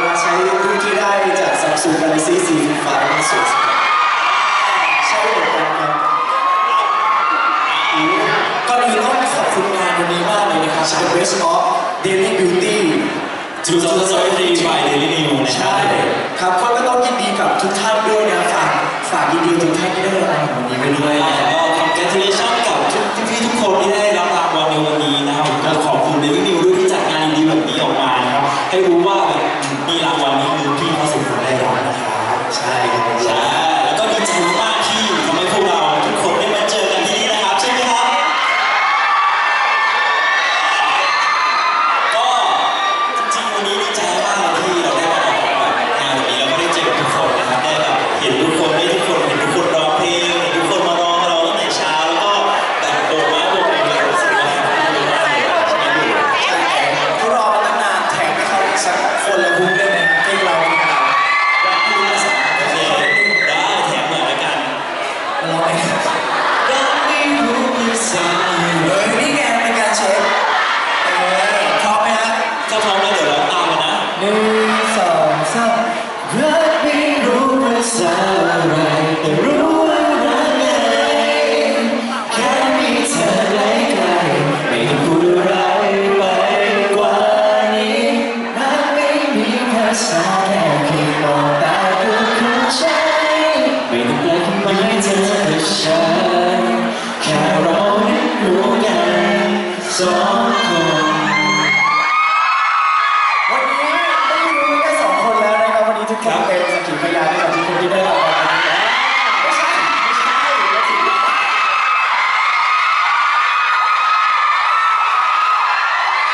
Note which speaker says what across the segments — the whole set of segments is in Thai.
Speaker 1: เมาใช้ลิงก์ที่ได้จากสัปสูตร Galaxy 4ฟ้าสุดใช่เหมือนกันครับก่อนอื่นต้องขอบคุณงานวันนี้มากเลยนะครับ The Best of Daily Beauty
Speaker 2: จูซอนซอยดีบายเดลินิว
Speaker 1: ใช่ครับก็ต้องยินดีกับทุกท่านด้วยนะฝากฝากยินดีทุกท่านที่ได้รางวัลนนี้ไปด้วย
Speaker 2: แล้วก็ congratulation กับทุกพี่ทุกคนที่ได้ สองคนวั
Speaker 1: นนี้ได้รู้กั
Speaker 2: นแค่
Speaker 1: สองคนแล้วนะครับวันนี้ทุกคนเป็นสักขีพยานให้กับทุกคนที่ได้รับรางวัลนี้ไม่ใช่ไม่ใช่ไม่ใช่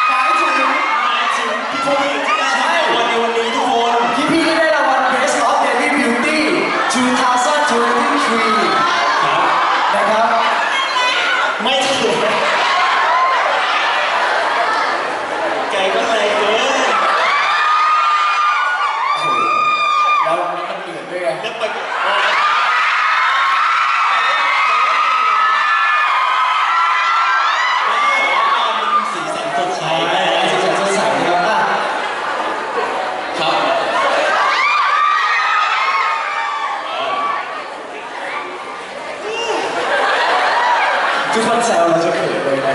Speaker 1: หมายถึง
Speaker 2: หมายถึงพี่โควิดที่ได้รับรางวัลในวันนี้ทุกคน
Speaker 1: พี่พี่ๆที่ได้าวัล Best of Daily Beauty นะครับ
Speaker 2: ไม่ใช่
Speaker 1: ทุกคนแซวเราจะเขินเลยนะ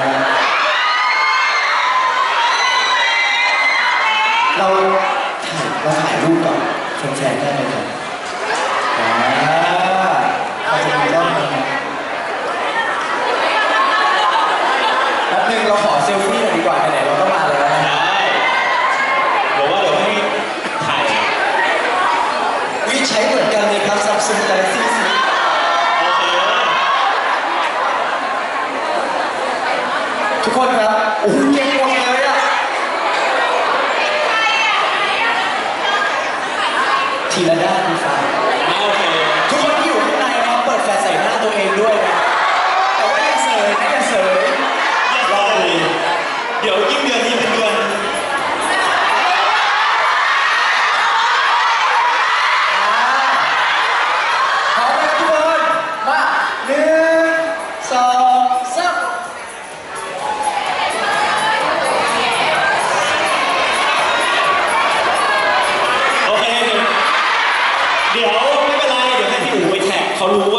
Speaker 1: เราถ่ายเราถ่ายรูปกับแชร์ได้ไหมครับ ษครับ
Speaker 2: โอ้
Speaker 1: โเงหมดเลยอะทีละด้านนะครับ 바로